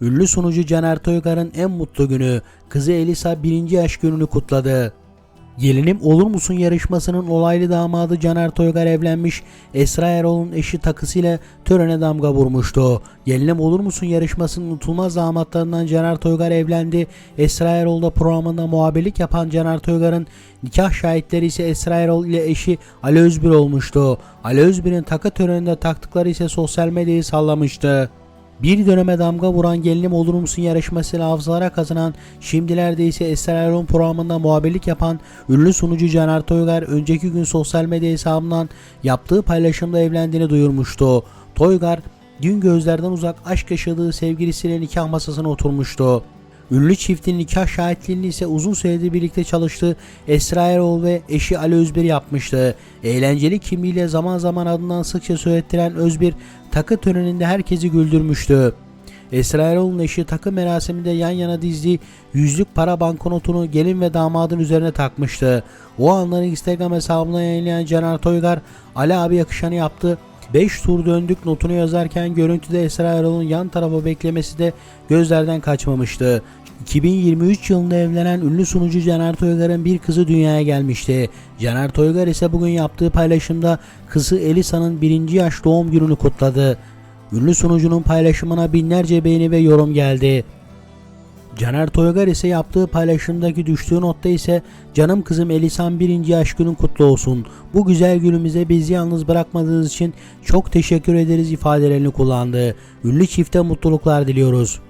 Ünlü sunucu Caner Toygar'ın en mutlu günü, kızı Elisa birinci yaş gününü kutladı. Gelinim Olur Musun yarışmasının olaylı damadı Caner Toygar evlenmiş, Esra Erol'un eşi takısıyla törene damga vurmuştu. Gelinim Olur Musun yarışmasının unutulmaz damatlarından Caner Toygar evlendi. Esra Erol da programında muhabirlik yapan Caner Toygar'ın nikah şahitleri ise Esra Erol ile eşi Ali Özbir olmuştu. Ali Özbir'in takı töreninde taktıkları ise sosyal medyayı sallamıştı. Bir döneme damga vuran gelinim olur musun yarışmasıyla hafızalara kazanan şimdilerde ise Esra Erol programında muhabirlik yapan ünlü sunucu Caner Toygar önceki gün sosyal medya hesabından yaptığı paylaşımda evlendiğini duyurmuştu. Toygar dün gözlerden uzak aşk yaşadığı sevgilisiyle nikah masasına oturmuştu. Ünlü çiftin nikah şahitliğini ise uzun süredir birlikte çalıştığı Esra Erol ve eşi Ali Özbir yapmıştı. Eğlenceli kimliğiyle zaman zaman adından sıkça söylettiren Özbir takı töreninde herkesi güldürmüştü. Esra Erol'un eşi takı merasiminde yan yana dizdiği yüzlük para banknotunu gelin ve damadın üzerine takmıştı. O anları Instagram hesabına yayınlayan Caner Toygar, Ali abi yakışanı yaptı 5 tur döndük notunu yazarken görüntüde Esra Erol'un yan tarafa beklemesi de gözlerden kaçmamıştı. 2023 yılında evlenen ünlü sunucu Caner Toygar'ın bir kızı dünyaya gelmişti. Caner Toygar ise bugün yaptığı paylaşımda kızı Elisa'nın birinci yaş doğum gününü kutladı. Ünlü sunucunun paylaşımına binlerce beğeni ve yorum geldi. Caner Toygar ise yaptığı paylaşımdaki düştüğü notta ise canım kızım Elisan birinci yaş günün kutlu olsun. Bu güzel günümüzde bizi yalnız bırakmadığınız için çok teşekkür ederiz ifadelerini kullandı. Ünlü çifte mutluluklar diliyoruz.